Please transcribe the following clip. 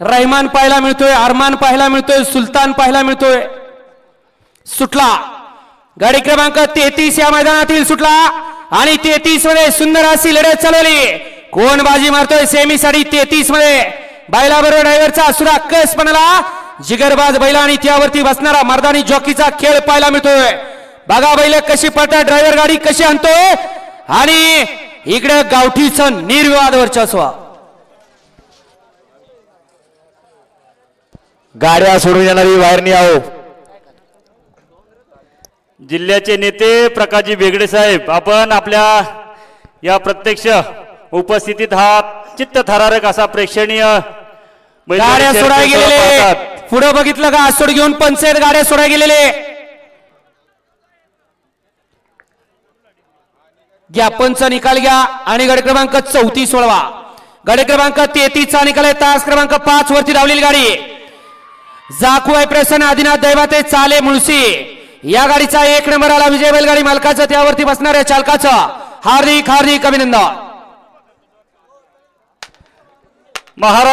रहमान पाहायला मिळतोय अरमान पाहायला मिळतोय सुलतान पाहायला मिळतोय. सुटला. गाडी क्रमांक तेहतीस या मैदानातील सुटला. आणि तेहतीसमध्ये सुंदर अशी लढत चालवली कोण बाजी मारतोय सेमी साडी तेहतीसमध्ये? बैला बरोबर ड्रायव्हरचा सुरा कस बनला? जिगरबाज बैला आणि त्यावरती बसणारा मर्दानी जॉकीचा खेळ पाहायला मिळतोय. बघा बैल कशी पडतात ड्रायव्हर गाडी कशी आणतोय. आणि इकडे गावठीचं निर्विवाद वर्चस्व गाड्या सोडून येणारी बाहेर आहो. जिल्ह्याचे नेते प्रकाशजी बेगडे साहेब आपण आपल्या या प्रत्यक्ष उपस्थितीत हा चित्त थरारक असा प्रेक्षणीय गाड्या सोडाय गेलेले. पुढे बघितलं का? सोड घेऊन पंचायत गाड्या सोडाय गेलेले. घ्या पंच निकाल घ्या आणि गड क्रमांक चौतीस वळवा गड क्रमांक तेहतीसचा निकाल आहे. तास क्रमांक पाच वरती धावलेली गाडी. जाकुआय प्रसन्न आदिनाथ दैवाते चाले मुळशी. या गाडीचा एक नंबर आला विजय बैलगाडी मालकाचं त्यावरती बसणाऱ्या चालकाचं. हार्दिक हार्दिक अभिनंदन. महाराष्ट्र